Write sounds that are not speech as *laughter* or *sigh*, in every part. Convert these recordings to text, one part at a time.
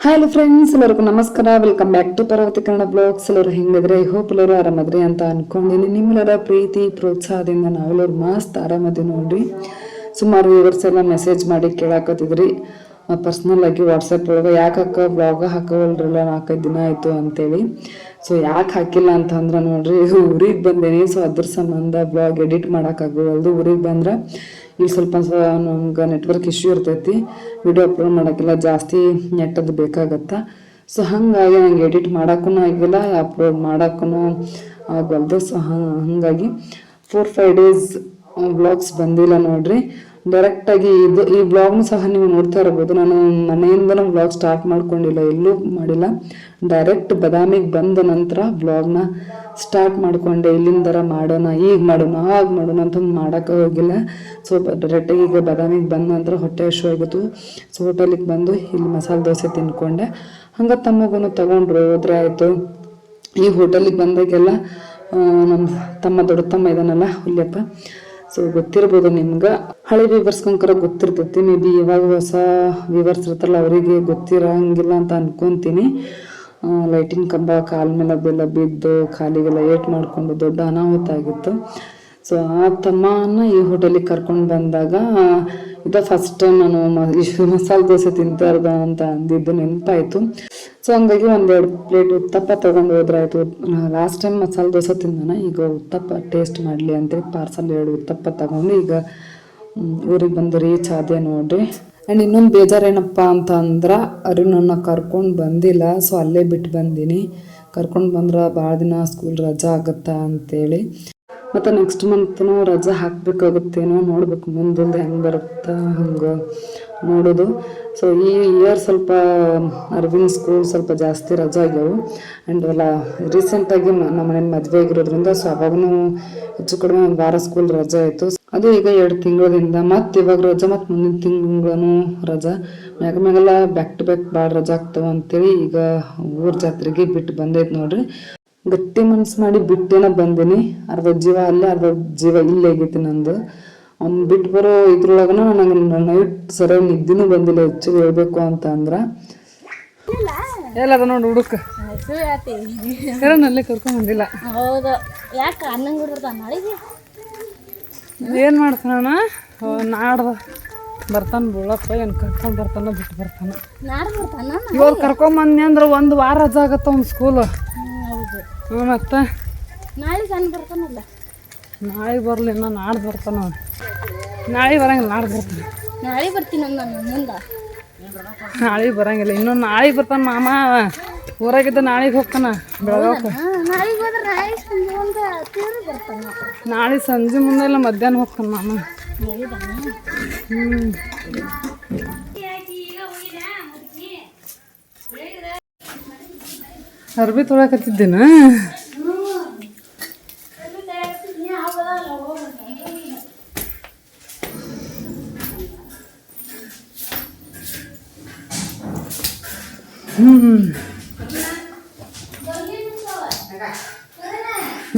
Hi hello friends ಎಲ್ಲರಿಗೂ ನಮಸ್ಕಾರ. Welcome back to Parvati Kannada blogs ಎಲ್ಲರೂ ಹೆಂಗಿದ್ರೆ ಐ ಹೋಪ್ ಎಲ್ಲರೂ ಆರಾಮದ್ರಿ ಅಂತ ಅನ್ಕೊಂಡಿನಿ ನಿಮ್ಮೆಲ್ಲರ ಪ್ರೀತಿ, ಪ್ರೋತ್ಸಾಹದಿಂದ ನಾವೆಲ್ಲರೂ ಮಸ್ತ್ ಆರಾಮದಿ ನೋಡ್ರಿ. ಸುಮಾರು ವ್ಯೂವರ್ಸ್ ಎಲ್ಲ ಮೆಸೇಜ್ ಮಾಡಿ ಕೇಳಾಕತ್ತಿದ್ರಿ. ಪರ್ಸ್ನಲ್ ಆಗಿ ವಾಟ್ಸಪ್ ಒಳಗೆ ಯಾಕೆ ಹಾಕ ಬ್ಲಾಗ್ ಹಾಕೋವಲ್ರಲ್ಲ, ನಾಲ್ಕೈದು ದಿನ ಆಯಿತು ಅಂತೇಳಿ. ಸೊ ಯಾಕೆ ಹಾಕಿಲ್ಲ ಅಂತಂದ್ರೆ ನೋಡ್ರಿ, ಊರಿಗೆ ಬಂದೇನಿ. ಸೊ ಅದ್ರ ಸಂಬಂಧ ಬ್ಲಾಗ್ ಎಡಿಟ್ ಮಾಡೋಕ್ಕಾಗೋವಲ್ದು ಊರಿಗೆ ಬಂದ್ರೆ. ಇಲ್ಲಿ ಸ್ವಲ್ಪ ನಮ್ಗೆ ನೆಟ್ವರ್ಕ್ ಇಶ್ಯೂ ಇರ್ತೈತಿ. ವಿಡಿಯೋ ಅಪ್ಲೋಡ್ ಮಾಡೋಕ್ಕೆಲ್ಲ ಜಾಸ್ತಿ ನೆಟ್ ಅದು ಬೇಕಾಗತ್ತೆ. ಸೊ ಹಾಗಾಗಿ ನಂಗೆ ಎಡಿಟ್ ಮಾಡೋಕ್ಕೂ ಆಗಿಲ್ಲ ಅಪ್ಲೋಡ್ ಮಾಡೋಕ್ಕೂ ಆಗಲ್ದು ಸೊ ಹಾಗಾಗಿ ಫೋರ್ ಫೈವ್ ಡೇಸ್ ಬ್ಲಾಗ್ಸ್ ಬಂದಿಲ್ಲ ನೋಡ್ರಿ. ಡೈರೆಕ್ಟಾಗಿ ಇದು, ಈ ಬ್ಲಾಗ್ನು ಸಹ ನೀವು ನೋಡ್ತಾ ಇರ್ಬೋದು. ನಾನು ಮನೆಯಿಂದನೂ ಬ್ಲಾಗ್ ಸ್ಟಾರ್ಟ್ ಮಾಡ್ಕೊಂಡಿಲ್ಲ, ಎಲ್ಲೂ ಮಾಡಿಲ್ಲ. ಡೈರೆಕ್ಟ್ ಬದಾಮಿಗೆ ಬಂದ ನಂತರ ಬ್ಲಾಗ್ನ ಸ್ಟಾರ್ಟ್ ಮಾಡ್ಕೊಂಡೆ ಇಲ್ಲಿಂದರ ಮಾಡೋಣ, ಈಗ ಮಾಡೋಣ, ಆಗ ಮಾಡೋಣ ಅಂತಂದು ಮಾಡೋಕೆ ಹೋಗಿಲ್ಲ. ಸೊ ಡೈರೆಕ್ಟಾಗಿ ಈಗ ಬದಾಮಿಗೆ ಬಂದ ನಂತರ ಹೊಟ್ಟೆ ಹಶು ಆಗಿತ್ತು. ಸೊ ಹೋಟೆಲಿಗೆ ಬಂದು ಇಲ್ಲಿ ಮಸಾಲೆ ದೋಸೆ ತಿನ್ಕೊಂಡೆ. ಹಂಗೆ ತಮ್ಮಗೂ ತೊಗೊಂಡ್ರು, ಹೋದ್ರೆ ಆಯಿತು. ಈ ಹೋಟೆಲಿಗೆ ಬಂದಾಗೆಲ್ಲ ನಮ್ಮ ತಮ್ಮ ದೊಡ್ಡ ತಮ್ಮ ಇದಾನಲ್ಲ, ಹುಲ್ಯಪ್ಪ. ಸೊ ಗೊತ್ತಿರ್ಬೋದು ನಿಮ್ಗೆ. ಹಳೆ ವಿವರ್ಸ್ಕೊಂಕರ ಗೊತ್ತಿರ್ತೈತಿ ಮೇ ಬಿ ಇವಾಗ ಹೊಸ ವಿವರ್ಸ್ ಇರ್ತಾರಲ್ಲ, ಅವರಿಗೆ ಗೊತ್ತಿರಂಗಿಲ್ಲ ಅಂತ ಅನ್ಕೊಂತೀನಿ. ಲೈಟಿನ ಕಂಬ ಕಾಲ ಮೇಲೆ ಬೆಲ್ಲ ಬಿದ್ದು ಕಾಲಿಗೆಲ್ಲ ಏಟ್ ಮಾಡ್ಕೊಂಡು ದೊಡ್ಡ ಅನಾಹುತ ಆಗಿತ್ತು. ಸೊ ಆ ತಮ್ಮನ ಈ ಹೋಟೆಲಿಗೆ ಕರ್ಕೊಂಡು ಬಂದಾಗ, ಇದು ಫಸ್ಟ್ ಟೈಮ್ ನಾನು ಮಸಾಲೆ ದೋಸೆ ತಿಂತಾರ್ದ ಅಂತ ಅಂದಿದ್ದು ನೆನಪಾಯಿತು. ಸೊ ಹಂಗಾಗಿ ಒಂದೆರಡು ಪ್ಲೇಟ್ ಉತ್ತಪ್ಪ ತಗೊಂಡು ಹೋದ್ರಾಯ್ತು. ಲಾಸ್ಟ್ ಟೈಮ್ ಮಸಾಲೆ ದೋಸೆ ತಿಂದಾನ, ಈಗ ಉತ್ತಪ್ಪ ಟೇಸ್ಟ್ ಮಾಡಲಿ ಅಂತೇಳಿ ಪಾರ್ಸಲ್ ಎರಡು ಉತ್ತಪ್ಪ ತಗೊಂಡು ಈಗ ಊರಿಗೆ ಬಂದು ರೀಚ್ ಆದೆ ನೋಡ್ರಿ. ಆ್ಯಂಡ್ ಇನ್ನೊಂದು ಬೇಜಾರೇನಪ್ಪ ಅಂತ ಅಂದ್ರೆ ಅರುಣನ್ನ ಕರ್ಕೊಂಡು ಬಂದಿಲ್ಲ ಸೊ ಅಲ್ಲೇ ಬಿಟ್ಟು ಬಂದೀನಿ. ಕರ್ಕೊಂಡು ಬಂದ್ರೆ ಭಾಳ ದಿನ ಸ್ಕೂಲ್ ರಜಾ ಆಗುತ್ತಾ ಅಂತೇಳಿ. ಮತ್ತು ನೆಕ್ಸ್ಟ್ ಮಂತ್ನು ರಜಾ ಹಾಕಬೇಕಾಗುತ್ತೇನೋ ನೋಡ್ಬೇಕು, ಮುಂದೊಂದು ಹೆಂಗೆ ಬರುತ್ತಾ ಹಂಗೆ ನೋಡೋದು. ಸೊ ಈ ಇಯರ್ ಸ್ವಲ್ಪ ಅರವಿಂದ್ ಸ್ಕೂಲ್ ಸ್ವಲ್ಪ ಜಾಸ್ತಿ ರಜಾ ಆಗ್ಯಾವು. ಆ್ಯಂಡ್ ಎಲ್ಲ ರೀಸೆಂಟಾಗಿ ನಮ್ಮ ಮನೆ ಮದುವೆ ಆಗಿರೋದ್ರಿಂದ ಸೊ ಅವಾಗೂ ಹೆಚ್ಚು ಕಡಿಮೆ ಒಂದು ವಾರ ಸ್ಕೂಲ್ ರಜಾ ಆಯಿತು ಅದು ಈಗ ಎರಡು ತಿಂಗಳಿಂದ ಮತ್ತು ಇವಾಗ ರಜಾ ಮತ್ತು ಮುಂದಿನ ತಿಂಗಳೂ ರಜಾ. ಮ್ಯಾಗ ಮ್ಯಾಗೆಲ್ಲ ಬ್ಯಾಕ್ ಟು ಬ್ಯಾಕ್ ಭಾಳ ರಜಾ ಆಗ್ತಾವ ಅಂತೇಳಿ ಈಗ ಊರ ಜಾತ್ರೆಗೆ ಬಿಟ್ಟು ಬಂದೈತೆ ನೋಡ್ರಿ. ಗಟ್ಟಿ ಮನ್ಸು ಮಾಡಿ ಬಿಟ್ಟೇನ ಬಂದೀನಿ. ಅರ್ಧ ಜೀವ ಅಲ್ಲೇ ಅರ್ಧ ಜೀವ ಇಲ್ಲೇ ಆಗೈತಿ ನಂದು. ಬಿಟ್ಟು ಬರೋ ಇದ್ರೊಳಗನ ನನಗೆ ನೈಟ್ ಸರಿಯಾಗಿ ನಿದ್ದಿನ ಬಂದಿಲ್ಲ ಹೆಚ್ಚು ಹೇಳ್ಬೇಕು ಅಂತ ಅಂದ್ರೆ. ಎಲ್ಲದ ನೋಡಿ ಹುಡುಕ. ಅಲ್ಲೇ ಕರ್ಕೊಂಡ್ ಬಂದಿಲ್ಲ. ಹೌದು. ಯಾಕೆ ಅನ್ನಂಗ್ ಬಿಡ್ತಾರ ನಾಳೆಗೆ? ಏನು ಮಾಡ್ತಾನ ನಾಡ್ದ. ಬರ್ತಾನ ಬೀಳಪ್ಪ ಏನು ಕರ್ಕೊಂಡ್ ಬರ್ತಾನ ಬಿಟ್ಟು ಬರ್ತಾನ. ನಾಡ್ ಬರ್ತಾನ ಇವಾಗ ಕರ್ಕೊಂಬಂದ್ನಿ ಅಂದ್ರೆ ಒಂದು ವಾರ ರಜಾ ಆಗತ್ತ ಒಂದು ಸ್ಕೂಲ್ ಹ್ಞೂ ಮತ್ತೆ? ನಾಳೆ ಸಣ್ಣ ಬರ್ತಾನಲ್ಲ? ನಾಳೆ ಬರಲಿ ಇನ್ನೂ ನಾಡ್ದು ಬರ್ತಾನ ನಾಳೆ ಬರಂಗಿಲ್ಲ ನಾಡ್ದು ಬರ್ತಾನೆ ನಾಳೆ ಬರ್ತೀನಿ ನಾನು ಮುಂದೆ. ನಾಳೆ ಬರಂಗಿಲ್ಲ ಇನ್ನೊಂದು ನಾಳೆ ಬರ್ತಾನ ಮಾಮ. ಊರಾಗಿದ್ದ ನಾಳೆಗೆ ಹೋಗ್ತಾನ ಬೆಳಗಾವಕ್ಕೆ ಹೋದ್ರೆ ನಾಳೆ ಸಂಜೆ ಮುಂದೆ ಇಲ್ಲ ಮಧ್ಯಾಹ್ನ ಹೋಗ್ತಾನೆ ಮಾಮ. ಹ್ಞೂ ಅರ್ಬಿ ತೊಳಕತ್ತಿದ್ದೇನ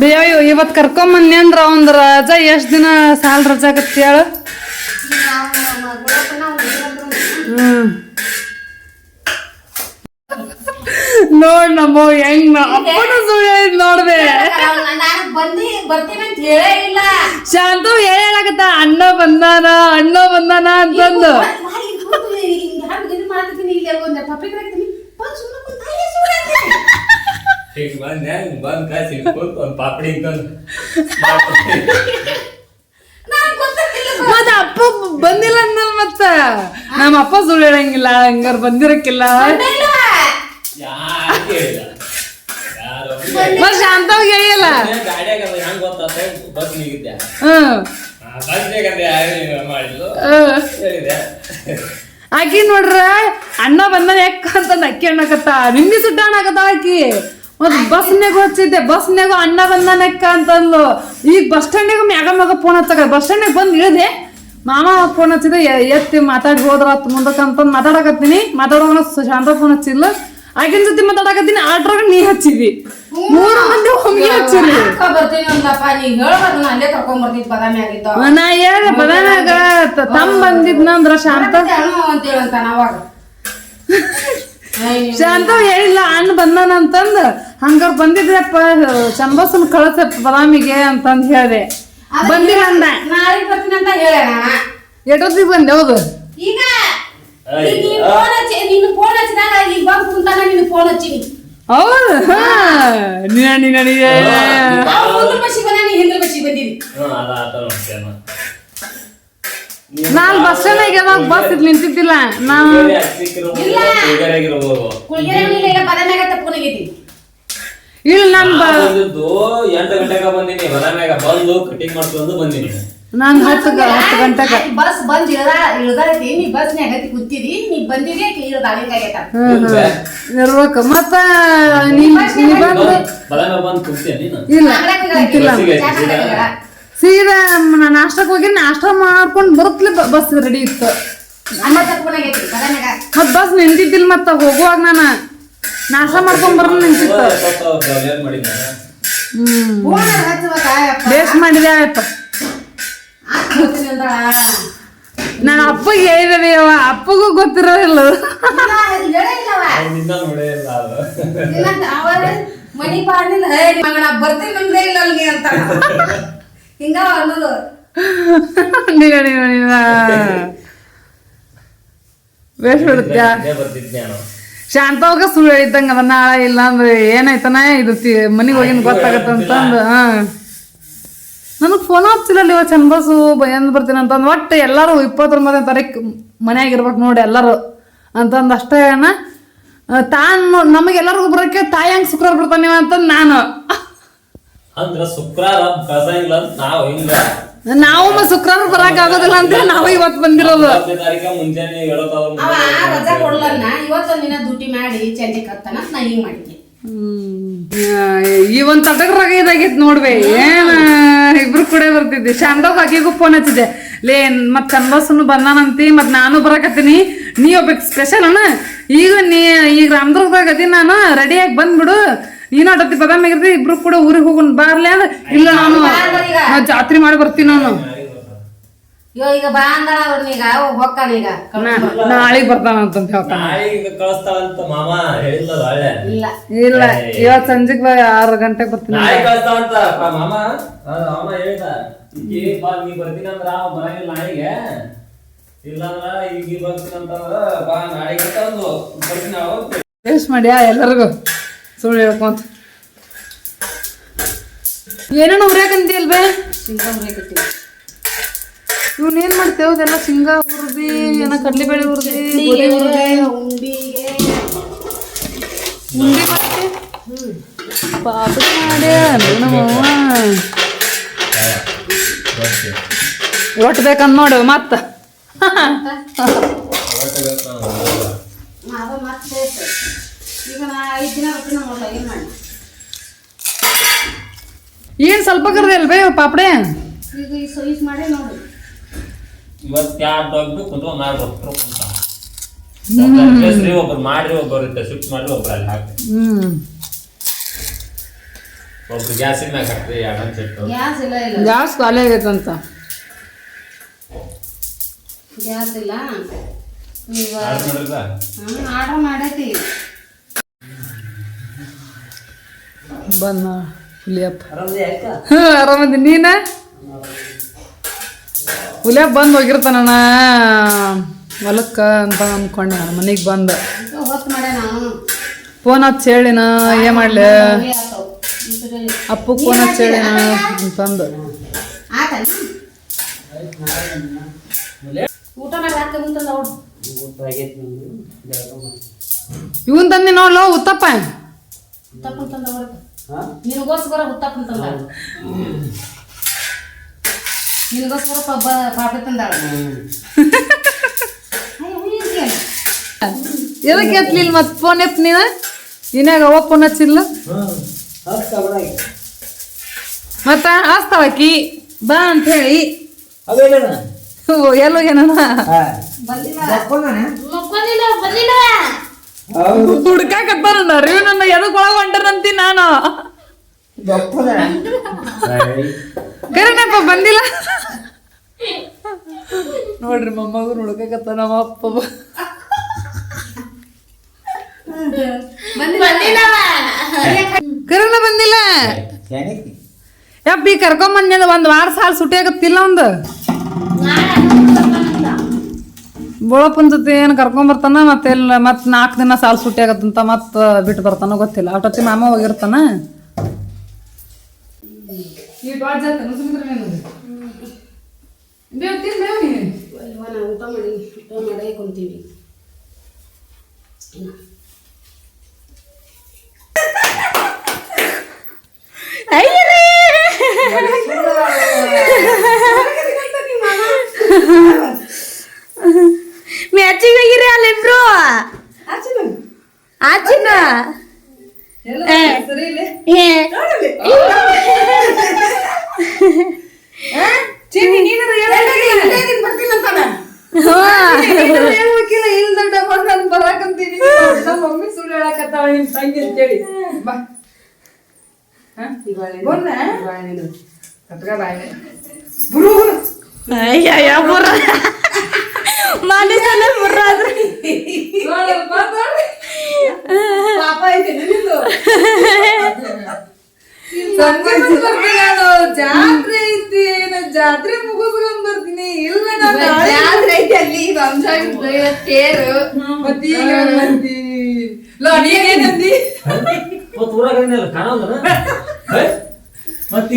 ಬೇಯೋ ಇವತ್ತು ಕರ್ಕೊಂಬನ್ನಿ ಅಂದ್ರ ಒಂದು ರಜಾ, ಎಷ್ಟು ದಿನ ಸಾಲ ರಜಾ ಆಗತ್ತೆ ಹೇಳು? ನೋಡ್ ನಮ್ಮ, ಹೆಂಗ್ ನೋಡ್ದೆ. ಶಾಂತು ಹೇಳಾಗತ್ತ ಅಣ್ಣ ಬಂದಾನ ಅಣ್ಣ ಬಂದಾನ ಅಂತಂದು ಮಾಡ್ತೀನಿ ಇಲ್ಲಿ ಒಂದು ಪಪ್ಪಿಗೆ ಹಾಕ್ತೀನಿ ಬಂದು ಸುಮ್ಮನೆ ಕುಂತ ಈಗ ಬಂದೆ ಬಂದ್ ಕಾಸಿ ಕೂತು ಒಂದ್ ಪಾಪಡಿ ಮತ್ತ ಅಪ್ಪ ಬಂದಿಲ್ಲ ಅಂದಲ್ ಮತ್ತ? ನಮ್ಮ ಅಪ್ಪ ಸುಳ್ಳು ಹೇಳಂಗಿಲ್ಲ ಹಂಗಾರ ಬಂದಿರಕ್ಕಿಲ್ಲ. ಮತ್ ಶಾಂತವಾಗಿ ಹೇಳಿಲ್ಲ? ಗಾಡಿಯಾಗ ಹೆಂಗ್ ಗೊತ್ತಾತ ಬಸ್ ನಿಗಿದ್ದೆ ಹ್ಮ್ ಆಕಿ ನೋಡ್ರ ಅಣ್ಣ ಬಂದಾನ ಯಾಕ ಅಂತ ಅಕ್ಕಿ ಅಣ್ಣಕತ್ತ ನಿನ್ನೆ ಸುಟ್ಟ ಅಣ್ಣಕತ್ತ ಆಕಿ. ಮತ್ ಬಸ್ನಾಗ ಹಚ್ಚಿದ್ದೆ. ಬಸ್ನಾಗ ಅಣ್ಣ ಬಂದಾನ ಅಕ್ಕ ಅಂತಂದ್ಲು. ಈಗ ಬಸ್ ಸ್ಟ್ಯಾಂಡಿಗೆ ಮ್ಯಾಗ ಮಗ ಫೋನ್ ಹಚ್ಚಕ ಬಸ್ ಸ್ಟ್ಯಾಂಡಿಗೆ ಬಂದು ಇಳಿದೆ. ಮಾಮ ಫೋನ್ ಹಚ್ಚಿದೆ. ಎತ್ತಿ ಮಾತಾಡಿ ಹೋದ್ರ ಮುಂದಕ್ಕೆ ಅಂತಂದು ಮಾತಾಡಕತ್ತೀನಿ. ಮಾತಾಡೋಣ ಶಾಂತ ಫೋನ್ ಹಚ್ಚಿಲ್ಲ ಆಗಿನ ಜೊತೆ ಮಾತಾಡಕತ್ತೀನಿ. ಆಟ್ರಾಗ ನೀ ಹಚ್ಚಿದಿ. ಮೂರು ಮಂದಿ ಒಮ್ಗೆ ಹಚ್ಚಿರಿ. ನೀ ಹೇಳ ಬದನಾಗ ತಮ್ಮ ಬಂದಿದ್ನಂದ್ರ ಶಾಂತ. *laughs* ಅಂತ ಹೇಳು ಅಂತ ಹೇಳಂತಾನ ಅವಾಗ ಶಾಂತ ಹೇಳಿಲ್ಲ ಅಣ್ಣ ಬಂದಾನ ಅಂತಂದ. ಹಂಗಾರ ಬಂದಿದ್ರಪ್ಪ ಚಂಬಸನ್ ಕಳಸಪ್ಪ ಬದಾಮಿಗೆ ಅಂತಂದ್ ಹೇಳ್ದೆ. ಬಂದಿಲ್ಲ ಅಂದ. ನಾಳೆ ಬರ್ತೀನಿ ಅಂತ ಬಂದೆ ಹೌದು? ಈಗ ಈಗ ಫೋನ್ ಹಚ್ಚಿ ನೀನು ಫೋನ್ ಹಚ್ಚಿದಾಗ ಈಗ ಬಂದು ಕುಂತಾನ ನೀನು ಫೋನ್ ಹಚ್ಚಿನಿ ಹೌದು ಹಾ. ನೀನ ನೀನ ನೀ ಹಿಂದ್ರ ಬಸ್ಸಿಗೆ ಬಂದಿರಿ ನಾನ್ ಬಸ್ ಸ್ಟ್ಯಾಂಡ್ ಯಾವಾಗ ಬಸ್ ಇದ್ ನಿಂತಿದ್ದಿಲ್ಲ. ನಾ ಆಗಿರ್ಬೋದು ಕುಳ್ಗೆರೆ ಈಗ ಬದನಾಗ ತಪ್ಕೊಂಡಾಗೈತಿ ಇಲ್ಲ ನಾನ್ ಎಂಟು ಗಂಟೆಗೆ ಬಂದಿನಿ. ಬದಾಮ್ಯಾಗ ಬಂದು ಕಟಿಂಗ್ ಮಾಡ್ಕೊಂಡು ಬಂದಿನಿ. ನಾನು ಹತ್ತು ಹತ್ತು ಗಂಟೆಗ ಬಸ್ ಬಂದ್ ಇಳ್ದ ಇಳ್ದೈತಿ. ನೀ ಬಸ್ ಹತ್ತಿ ಕೂತಿದಿ. ನೀ ಬಂದಿದಿ. ಇರ್ಬೇಕು. ಮತ್ತ ನೀ ಬಂದು ಬದಾಮ್ಯಾಗ ಬಂದು ಕುಂತೀಯ ನೀನು? ಇಲ್ಲ ಸೀದಾ ನಾ ನಾಷ್ಟಕ್ಕೆ ಹೋಗಿ ನಾಷ್ಟ ಮಾಡ್ಕೊಂಡು ಬರುತ್ತಲೇ ಬಸ್ ರೆಡಿ ಇತ್ತು. ಮತ್ ಬಸ್ ನಿಂತಿದ್ದಿಲ್ಲ ಮತ್ತ ಹೋಗುವಾಗ ನಾನು ನಾಷ್ಟ ಮಾಡ್ಕೊಂಡ್ ಬರಲ್ಲ ನಿಂತಿತ್ತು. ಬೇಸ್ ಮಾಡಿದೆ ಆಯ್ತು ನಾನು ಅಪ್ಪಗೆ ಹೇಳಿದೆ ಅವ್ವ ಅಪ್ಪಗೂ ಗೊತ್ತಿರೋದಿಲ್ಲ. ನಿನ್ನ ನೋಡೇ ಇಲ್ಲ ಅದು. ಮನಿ ಪಾಡಿಲ್ಲ ಹೇ ಮಗನ ಬರ್ತೀನಿ ನಮ್ದೇ ಇಲ್ಲ ಅಲ್ಲಿ ಅಂತ. ಹಿಂಗ ಅನ್ನೋದು. ಶಾಂತವಾಗ ಸುಳ್ಳು ಹೇಳಿದ್ದಂಗ ಅದ, ನಾಳೆ ಇಲ್ಲ ಅಂದ್ರೆ ಏನಾಯ್ತನ? ಇದು ಮನೆಗೆ ಹೋಗಿನ ಗೊತ್ತಾಗತ್ತ ಅಂತಂದು ಹಾ. ನನಗೆ ಫೋನ್ ಹಚ್ಚಿಲ್ಲ ಇವ ಚಂದಸು ಬಯಂದು ಬರ್ತೀನಿ ಅಂತಂದು ಒಟ್ಟು ಎಲ್ಲರೂ ಇಪ್ಪತ್ತೊಂಬತ್ತನೇ ತಾರೀಕು ಮನ್ಯಾಗ ಇರ್ಬೇಕು ನೋಡಿ ಎಲ್ಲರೂ ಅಂತಂದು ಅಷ್ಟೇ ಏನ ತಾನು ನಮಗೆಲ್ಲರಿಗೂ ಬರೋಕೆ ತಾಯಿ ಹಂಗೆ ಶುಕ್ರವಾರ ಬರ್ತಾನೆ ಅಂತಂದು ನಾನು. ಅಂದ್ರ ಶುಕ್ರಾರ ಕಳ್ಸಂಗಿಲ್ಲ ಅಂತ ನಾವು ಹಿಂಗ? ನಾವು ಶುಕ್ರವಾರ ಬರಕ್ ಆಗೋದಿಲ್ಲ ಅಂತ ನಾವು ಇವತ್ತು ಬಂದಿರೋದು. ಹತ್ತನೇ ತಾರೀಕ ಮುಂಜಾನೆ ಹೇಳೋತಾವ್ರ ಅವ ರಜಾ ಕೊಡ್ಲನ್ನ ಇವತ್ತು ನಿನ್ನ ದುಡ್ಡಿ ಮಾಡಿ ಚಂಚೆ ಕತ್ತಾನ ನಾ ಹಿಂಗ್ ಮಾಡಿದ್ನಿ ಈ ಒಂದ್ ತಟಕರಾಗ ಇದಾಗಿತ್ ನೋಡ್ಬೇ ಏನ ಇಬ್ರು ಕೂಡ ಬರ್ತಿದ್ದೆ. ಶಾಂತವ್ ಆಕೆಗೂ ಫೋನ್ ಹಚ್ಚಿದೆ ಲೇ ಮತ್ ಚಂದಸನು ಬಂದಾನಂತಿ ಮತ್ ನಾನು ಬರಕತ್ತೀನಿ. ನೀ ಒಬ್ಬ ಸ್ಪೆಷಲ್ ಅಣ್ಣ? ಈಗ ನೀ ಈಗ ರಾಮದುರ್ಗದಾಗ ಅದಿ ನಾನು ರೆಡಿಯಾಗಿ ಬಂದ್ಬಿಡು. ನೀನು ಅಡತಿ ಬದಾಮಿ ಆಗಿರ್ತಿ ಇಬ್ರು ಕೂಡ ಊರಿಗೆ ಹೋಗೋಣ ಬಾರ್ಲೇ ಅಂದ್ರೆ ಇಲ್ಲ ನಾನು ನಾ ಜಾತ್ರೆ ಮಾಡಿ ಬರ್ತೀನಿ ನಾನು. ಯೋ ಈಗ ಬಾ ಅಂದಾಳ ಈಗ. ನಾಳೆಗೆ ಬರ್ತಾನ ಅಂತ ಹೇಳ್ತಾನ. ನಾಳೆಗೆ ಕಳಿಸ್ತಾವಂತ ಮಾಮ ಹೇಳಿಲ್ಲ ಹಳ್ಳೆ ಇಲ್ಲ. ಇಲ್ಲ ಇವತ್ ಸಂಜೆಗೆ ಬಾ ಆರು ಗಂಟೆಗೆ ಬರ್ತೀನಿ ನಾಳೆ ಕಳಿಸ್ತಾವಂತ ಪ- ಮಾಮ. ಆ, ಮಾಮ ಹೇಳ್ದ. ಈಕಿ ಬಾ ನೀ ಬರ್ತೀನಿ ಅಂದ್ರ ಅವ ಬರಂಗಿಲ್ಲ ನಾಳೆಗೆ. ಇಲ್ಲಂದ್ರ ಈಗ ನೀ ಬರ್ತೀನಿ ಅಂತಂದ್ರ ಬಾ ನಾಳೆಗೆ ಅಂತ ಅಂದ್ಲು. ಬರ್ತೀನಿ ಅವಾಗ. ಟೇಸ್ಟ್ ಮಾಡ್ಯಾ ಎಲ್ಲರಿಗೂ? ಸುಳ್ಳು ಹೇಳ್ಕೊಂತ. ಏನೇನು ಉರಿಯಾಕಂತಿ ಅಲ್ವೇ? ಶೇಂಗಾ ಹುರಿಯಾಕತ್ತೀನಿ. ಇವ್ನ ಏನ್ ಮಾಡ್ತೇವ ಅದೆಲ್ಲ ಶೇಂಗಾ ಉರ್ದಿ ಏನ ಕಡ್ಲಿಬೇಳೆ ಉರ್ದಿ ಗೋಧಿ ಹುರ್ದಿ ಉಂಡಿಗೆ. ಉಂಡಿ ಮಾಡ್ತಿ? ಪಾಪ ಮಾಡ್ಯ ನಮ್ಮವ್ವ ಬರ್ತೀನಿ. ಒಟ್ಟು ಬೇಕಂದ್ ನೋಡು ಮತ್ತ. ಮತ್ತೆ. ಈಗ ನಾ ಐದು ದಿನ ಬರ್ತೀನಿ ನೋಡ್ಲ ಏನ್ ಮಾಡಿ. ಏನ್ ಸ್ವಲ್ಪ ಕರ್ದೆ ಅಲ್ವೇ ಪಾಪಡೆ? ಈಗ ಈ ಮಾಡಿ ನೋಡಿ. ಇವತ್ತು ಯಾರು ನಾಳೆ ಬರ್ತಾರೆ ಕುಂತ. ಒಬ್ರು ಮಾಡಿ ಒಬ್ರು ಮಾಡ್ರಿ ಒಬ್ಬರು ಶಿಫ್ಟ್ ಮಾಡ್ರಿ ಒಬ್ರು ಅಲ್ಲಿ ಹಾಕ್ರಿ. ಹ್ಮ್. ಒಬ್ರು ಗ್ಯಾಸಿನ ಮ್ಯಾಗ ಹಾಕ್ರಿ ಎರಡನ್ ಸೆಟ್ಟು ಗ್ಯಾಸ್ ಇಲ್ಲ ಇಲ್ಲ. ಗ್ಯಾಸ್ ಖಾಲಿ ಆಗೈತಂತ ಗ್ಯಾಸ್ ಇಲ್ಲ. ಆರ್ಡರ್ ಮಾಡಿದ್ರ? ಆರ್ಡರ್ ಮಾಡೈತಿ. ಬಂದ ಹುಲಿಯಪ್ಪ. ಹ್ಞೂ ಆರಾಮದಿ. ನೀನ? ಹುಲಿಯಪ್ಪ ಬಂದು ಹೋಗಿರ್ತಾನಣ್ಣ ಹೊಲಕ್ಕ ಅಂತ ಅಂದ್ಕೊಂಡೆ ನಾನು ಮನೆಗೆ ಬಂದು. ಫೋನ್ ಹಚ್ಚಿ ಹೇಳಿನ ಏನ್ ಮಾಡಲಿ? ಅಪ್ಪು ಫೋನ್ ಹಚ್ಚಿ ಹೇಳಿನ ಅಂತಂದು. ಇವನ್ ತಂದಿ ನೋಡ್ಲೋ ಉತ್ತಪ್ಪ. ನಿನಗೋಸ್ಕರ ಹುತ್ತಪ್ಪ ಅಂತಂದ ನಿನಗೋಸ್ಕರ ಪಬ್ಬ ಪಾಪೆ ತಂದಾಳ. ಎದಕ್ಕೆ ಎತ್ತಲಿಲ್ಲ ಮತ್ತೆ ಫೋನ್ ಎತ್ ನೀನ? ಇನ್ಯಾಗ ಅವ ಫೋನ್ ಹಚ್ಚಿಲ್ಲ ಮತ್ತ ಆಸ್ತಾವಕಿ ಬಾ ಅಂತ ಹೇಳಿ. ಎಲ್ಲೋ ಏನನ ಬಂದಿಲ್ಲ. ಮಕ್ಕೊಂಡಿಲ್ಲ ಬಂದಿಲ್ಲ. ಹುಡ್ಕಾಕತ್ತಾನ ರೀವ್ ನನ್ನ ಎದಕ್ ಒಳಗ ಹೊಂಟರಂತಿ ನಾನು? ಕರೆನಪ್ಪ ಬಂದಿಲ್ಲ? ನೋಡ್ರಿ ಮೊಮ್ಮಗು ಹುಡ್ಕಾಕತ್ತ ನಮ್ಮ ಅಪ್ಪ. ಕರೆನ ಬಂದಿಲ್ಲ? ಯಪ್ಪಿ ಕರ್ಕೊಂಬಂದ ಒಂದ್ ವಾರ ಸಾಲ ಸುಟಿ ಆಗತ್ತಿಲ್ಲ ಒಂದು ಬೋಳಪ್ಪನ ಜೊತೆ ಏನು ಕರ್ಕೊಂಬರ್ತಾನ ಮತ್ತೆ ಎಲ್ಲ ಮತ್ತೆ ನಾಲ್ಕು ದಿನ ಸಾಲು ಸುಟ್ಟಿ ಆಗತ್ತಂತ ಮತ್ತೆ ಬಿಟ್ಟು ಬರ್ತಾನ ಗೊತ್ತಿಲ್ಲ. ಅಟೊತ್ತಿ ಮಾಮ ಹೋಗಿರ್ತಾನ. ಊಟ ಮಾಡಿ ಊಟ ಮಾಡೇ ಕುಂತೀವಿ ಮ್ಯಾಚಿಗೆ ಹೋಗಿರಿ ಅಲ್ಲಿಬ್ರು? ಆಚಿನ ಏ ಬುರ್ರ. ಆದ್ರೆ ಜಾತ್ರೆ ಐತಿ ನಾ ಜಾತ್ರೆ ಮುಗಿಸ್ಕೊಂಡ್ ಬರ್ತೀನಿ. ಇಲ್ಲ ನಾನು ಜಾತ್ರೆ ಐತಿ ಅಲ್ಲಿ ವಂಶ ತೇರು. ಮತ್ತೆ ಈಗ ಬಂದಿ ಲೋ ನೀನೇನಂದಿ ಮತ್ ಊರಾಗ ಏನಿಲ್ಲ ಮತ್ತೆ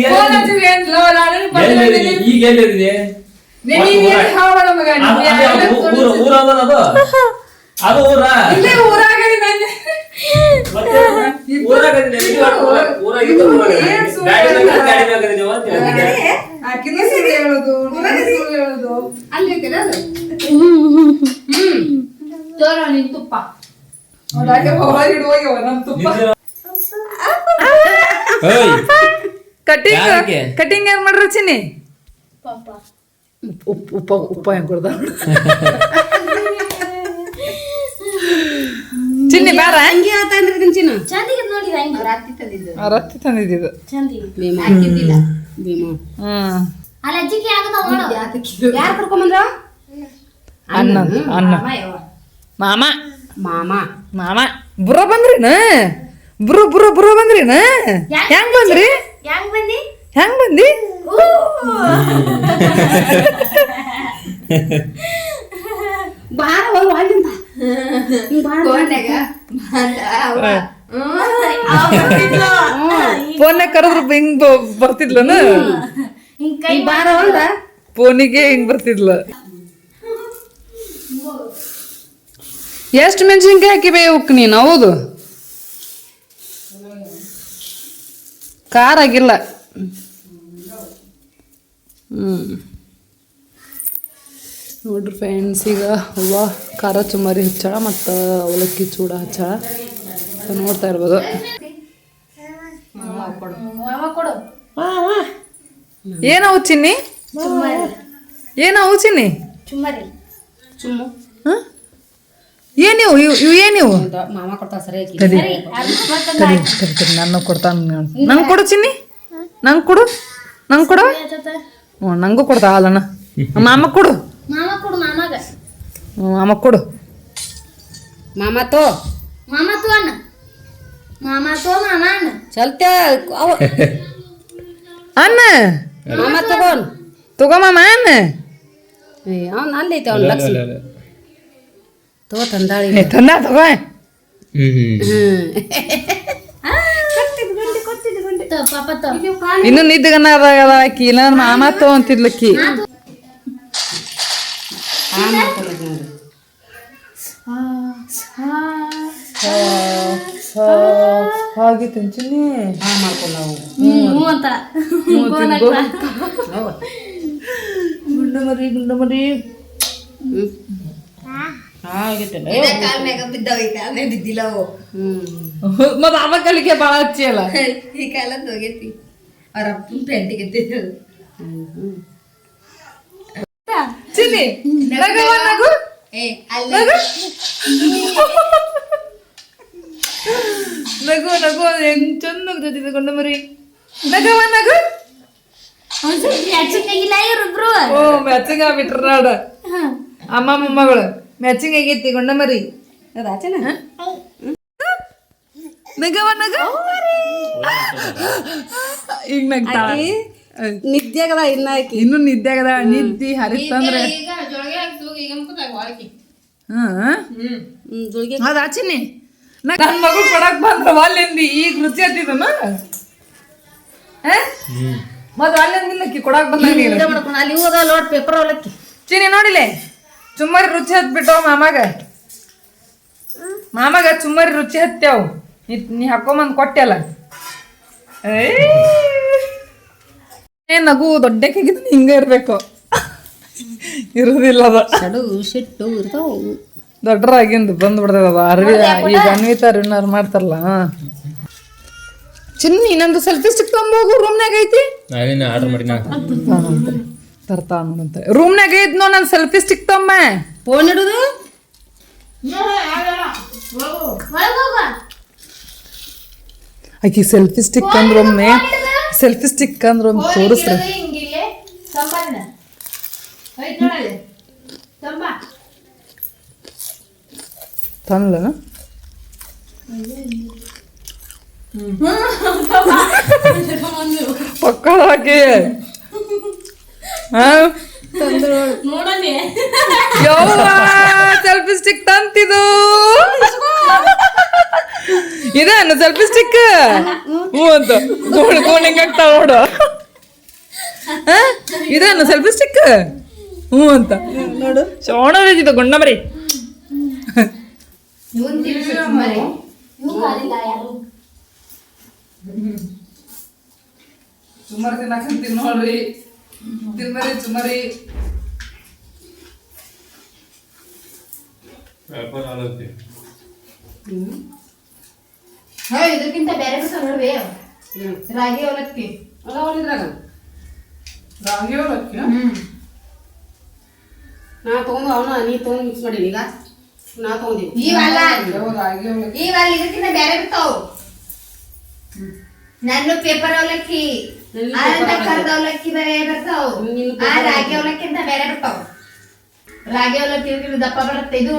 ಈಗ ಎಲ್ಲಿದೆ ನೀನ್ ಹಾವಳ ಮಗ ಊರ ಊರ ಅದು? ಊರ. ಇಲ್ಲೇ ಊರಾಗ ತುಪ್ಪ. ಕಟಿಂಗ್ ಕಟಿಂಗ್ ಏನ್ ಮಾಡ್ರಿ ಚಿನ್ನಿ? ಪಾಪ. ಉಪ್ಪ ಉಪ್ಪ ಉಪ್ಪ ಹೆಂಗೆ ಕೊಡ್ದ ಚಿನ್ನಿ ಬಾರ? ಹಂಗೆ ಅಂದ್ರೆ ಕಂಚಿನ ಚಂದಿಗೆ ನೋಡಿ ಹಂಗೆ ರಾತ್ರಿ ತಂದಿದ್ದು. ರತ್ತಿ ತಂದಿದ್ದು. ಚಂದಿ. ಭೀಮ. ಹಾಕಿದ್ದಿಲ್ಲ. ಭೀಮ. ಅಲ್ಲಿ ಅಜ್ಜಿಗೆ ಆಗದ ಯಾರು ಕರ್ಕೊಂಬಂದ್ರ? ಅಣ್ಣ ಅಣ್ಣ ಮಾಮ. ಮಾಮ. ಮಾಮ. ಬುರ ಬಂದ್ರಿನ? ಬುರ ಬುರ ಬುರ ಬಂದ್ರಿನ? ಹೆಂಗ್ ಬಂದ್ರಿ? ಹೆಂಗ್ ಬಂದಿ? ಹೆಂಗ್ ಬಂದಿ? ಬಾರ ಹೋಗಿ ಅಲ್ಲಿಂದ ಫೋನ್ಯಾಗ ಕರೆದ್ರು ಹಿಂಗ್ ಬರ್ತಿದ್ಲ ಬರ್ತಿದ್ಲನ? ಕೈ ಬಾರ ಹೋದ ಫೋನಿಗೆ ಹಿಂಗ್ ಬರ್ತಿದ್ಲ. ಎಷ್ಟು ಮೆಣಸಿನ್ಕಾಯಿ ಹಾಕಿ ಉಕ್ ನೀನು? ಹೌದು. ಖಾರ ಆಗಿಲ್ಲ. ಹ್ಮ್. ನೋಡ್ರಿ ಫ್ರೆಂಡ್ಸ್ ಈಗ ಹೂವ ಖಾರ ಚುಮಾರಿ ಹಚ್ಚಾಳ ಮತ್ತು ಅವಲಕ್ಕಿ ಚೂಡ ಹಚ್ಚಾಳ. ನೋಡ್ತಾ ಇರ್ಬೋದು. ಏನವು ಚಿನ್ನಿ? ಏನವು ಚಿನ್ನಿ? ಚುಮ್ಮರಿ. ಚುಮ್ಮು. ಹ? ಏನಿವು ಇವು? ಇವು ಏನಿವು ನನ್ನ ಕೊಡ್ತಾನ. ನಂಗೆ ಕೊಡು ಚಿನ್ನಿ. ನಂಗೆ ಕೊಡು. ನಂಗೆ ಕೊಡು. ಹ್ಞೂ ನಂಗೂ ಕೊಡ್ತಾ ಹಾಲಣ್ಣ ಮಾಮ ಕೊಡು. ಮಾಮ ಕೊಡು ಮಾಮಗ. ಹ್ಞೂ ಮಾಮ ಕೊಡು. ಮಾಮ ತೋ. ಮಾಮ ತೋ ಅಣ್ಣ. ಮಾಮ ತೋ ಮಾಮ ಅಣ್ಣ. ಚಲ್ತೆ ಅವ. ಅಣ್ಣ. ಮಾಮ ತಗೋನ್ ತಗೋ. ಮಾಮ ಅಣ್ಣ. ಅವ್ನು ಅಲ್ಲೈತೆ ಅವ್ನು ಲಕ್ಷ ತಗೋ ತಂದಾಳಿ ತಂದ ತಗೋ. ಹ್ಞೂ ತೋ ಇನ್ನು ನಿದ್ದಗನ ಅದ ಆಕಿ. ಇಲ್ಲ ಮಾಮ ತಗೊಂತಿದ್ಲಕ್ಕಿ ಹಾ ಚಿನ್ನಿ ಹ್ಞೂ ಅಂತ. ಗುಂಡ ಮರಿ ಗುಂಡ ಮರಿ. ಮತ್ತ ಅವ ಕಲಿಕೆ ಭಾಳ ಹಚ್ಚಿ ಅಲ್ಲ ಈ ಕಾಲ ಹೋಗೈತಿ ಅವ್ರ ಅಪ್ಪನ ಪೆಂಟಿಗೆ ಚಿನ್ನಿ ನಗವ ನಗು ಏ ಅಲ್ಲ ನಗು ನಗು ಹೆಂಗ್ ಚಂದ ನಗ್ತೈತಿ ಗುಂಡ ಮರಿ ನಗವ ನಗು ಮ್ಯಾಚಿಂಗ್ ಆಗಿಲ್ಲ ಇವ್ರಿಬ್ರು ಓ ಮ್ಯಾಚಿಂಗ್ ಆಗ್ಬಿಟ್ರ ನೋಡ ಅಮ್ಮ ಮೊಮ್ಮಗಳು ಮ್ಯಾಚಿಂಗ್ ಆಗೈತಿ ಗೊಂಡ ಮರಿ. ರಾಜನ ನಗವ ನಗ? ಈಗ ನಗ್ತಾಳ ನಿದ್ಯಾಗದ ಇನ್ನ ಆಕಿ? ಇನ್ನು ನಿದ್ದೆ ಆಗದ ನಿದ್ದಿ ಹರಿತಂದ್ರೆ ಅದ ಚಿನ್ನಿ ನನ್ನ ಮಗು ಕೊಡಕ್ ಬಂದ್ರ ಅಲ್ಲಿಂದಿ ಈಗ ರುಚಿ ಹತ್ತಿದನ ಮತ್ ಅಲ್ಲಿಂದಿಲ್ಲಕ್ಕಿ ಕೊಡಕ್ ಬಂದ ನೀನು ಮಾಡ್ಕೊಂಡು ಅಲ್ಲಿ ಹೋದ ಲೋಟ್ ಪೇಪರ್ ಅವಲಕ್ಕಿ. ಚೀನಿ ನೋಡಿಲೆ? ಚುಮ್ಮರಿ ರುಚಿ ಹತ್ಬಿಟ್ಟವ ಮಾಮಾಗ? ಮಾಮಾಗ ಚುಮ್ಮರಿ ರುಚಿ ಹತ್ತ್ಯಾವು ನೀ ನೀ ಹಾಕೊಂಬಂದ್ ಕೊಟ್ಟೆಲ್ಲ. ಏ ನಗು ದೊಡ್ಡಕ್ಕಾಗಿದ್ದು ಹಿಂಗ ಇರ್ಬೇಕು. ಇರುದಿಲ್ಲ ಅದ ಸಿಟ್ಟು ಇರ್ತಾವ ದೊಡ್ಡರಾಗಿಂದು ಬಂದ್ಬಿಡ್ತದ ಅರ್ವಿ ಈಗ ಅನ್ವಿತಾ ರಿನ್ನರ್ ಮಾಡ್ತಾರಲ್ಲ ಚಿನ್ನ ಚಿನ್ನಿ ನಂದು ಸೆಲ್ಫಿ ಸ್ಟಿಕ್ ಹೋಗು ರೂಮ್ನಾಗ ಐತಿ? ಆರ್ಡರ್ ಮಾಡಿ ನಾ ತರ್ತಾ ನೋಡಂತ ರೂಮ್ನಾಗ ಐತ್ ನೋ ನನ್ ಸೆಲ್ಫಿ ಸ್ಟಿಕ್ ತಮ್ಮ ಫೋನ್ ಇಡುದು ಆಕಿ ಸೆಲ್ಫಿ ಸ್ಟಿಕ್ ಅಂದ್ರ ಒಮ್ಮೆ ಸೆಲ್ಫಿ ಸ್ಟಿಕ್ ಅಂದ್ರ ಒಮ್ಮೆ ತೋರಿಸ್ರಿ ತಂದ್ಲನ ಪಕ್ಕಳ ಸೆಲ್ಫಿ ಸ್ಟಿಕ್ ತಂತಿದು. ಇದೇನು ಸೆಲ್ಫಿ ಸ್ಟಿಕ್ ಹ್ಞೂ ಅಂತ. ಹೆಂಗಾಗ್ತಾವ ನೋಡು? ಇದೇನು ಸೆಲ್ಫಿ ಸ್ಟಿಕ್ ಹ್ಞೂ ಅಂತ. ನೋಡು. ಶೋಣ ಇದು ಗುಂಡ ಸುಮಾರು ದಿನ ನೋಡ್ರಿ. ತಿನ್ಮರಿ ಚುಮ್ಮರಿ ಇದಕ್ಕಿಂತ ಬೇರೆ ನೋಡ್ರಿ ರಾಗಿ ಅವಲಕ್ಕಿ ಅದಾವಲ್ಲಿದ್ರಾಗ ರಾಗಿ ಅವಲಕ್ಕಿ ನಾ ತಗೊಂಡು ಅವನ ನೀ ತಗೊಂಡು ಮಿಕ್ಸ್ ಮಾಡೀನಿ ಈಗ ನಾ ತಗೊಂಡಿನಿ ಇವಲ್ಲ ಯಾವ ರಾಗಿ ಅವಲಕ್ಕಿ ಇವಲ್ಲ ಇದಕ್ಕಿಂತ ಬೇರೆ ಬರ್ತಾವ ನನ್ನ ಪೇಪರ್ ಅವಲಕ್ಕಿ ಕರ್ದ ಅವಲಕ್ಕಿ ಬೇರೆ ಬರ್ತಾವ ಆ ರಾಗಿ ಅವಲಕ್ಕಿ ಅಂತ ಬೇರೆ ಬರ್ತಾವ ರಾಗಿ ಅವಲಕ್ಕಿ ದಪ್ಪ ಬರುತ್ತೆ. ಇದು